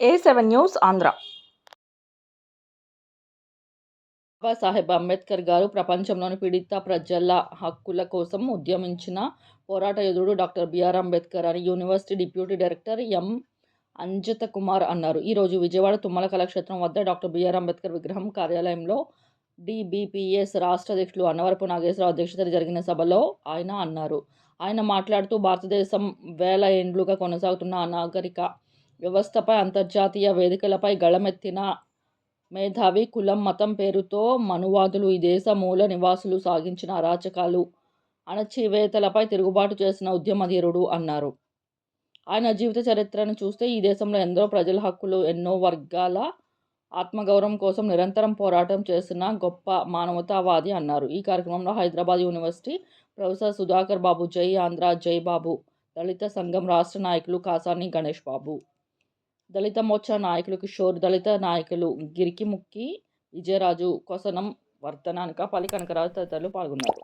A Seven News Andhra Babasaheb Ambedkar garu ప్రపంచంలోని పీడిత ప్రజల హక్కుల కోసం ఉద్యమించిన పోరాట యోధుడు డాక్టర్ బిఆర్ అంబేద్కర్ అని university deputy director M. Anjata Kumar అన్నారు. ఈరోజు విజయవాడ తుమ్మల కళాక్షేత్రం వద్ద డాక్టర్ బిఆర్ అంబేద్కర్ విగ్రహం కార్యాలయంలో డిబిపిఎస్ రాష్ట్ర అధ్యక్షులు అన్నవరపు నాగేశ్వరరావు అధ్యక్షతన జరిగిన సభలో ఆయన అన్నారు. ఆయన మాట్లాడుతూ భారతదేశం వేల ఏండ్లుగా కొనసాగుతున్న అనాగరిక వ్యవస్థపై అంతర్జాతీయ వేదికలపై గళమెత్తిన మేధావి కులం మతం పేరుతో మనువాదులు ఈ దేశ మూల నివాసులు సాగించిన అరాచకాలు అణచివేతలపై తిరుగుబాటు చేసిన ఉద్యమధీరుడు అన్నారు. ఆయన జీవిత చరిత్రను చూస్తే ఈ దేశంలో ఎందరో ప్రజల హక్కులు ఎన్నో వర్గాల ఆత్మగౌరవం కోసం నిరంతరం పోరాటం చేసిన గొప్ప మానవతావాది అన్నారు. ఈ కార్యక్రమంలో హైదరాబాద్ యూనివర్సిటీ ప్రొఫెసర్ సుధాకర్ బాబు జై ఆంధ్ర జై బాబు దళిత సంఘం రాష్ట్ర నాయకులు కాసాని గణేష్ బాబు దళిత మోర్చా నాయకులు కిషోర్ దళిత నాయకులు గిరికిముక్కి విజయరాజు కొసనం వర్ధనానిక పల్లి కనకరాజు తదితరులు పాల్గొన్నారు.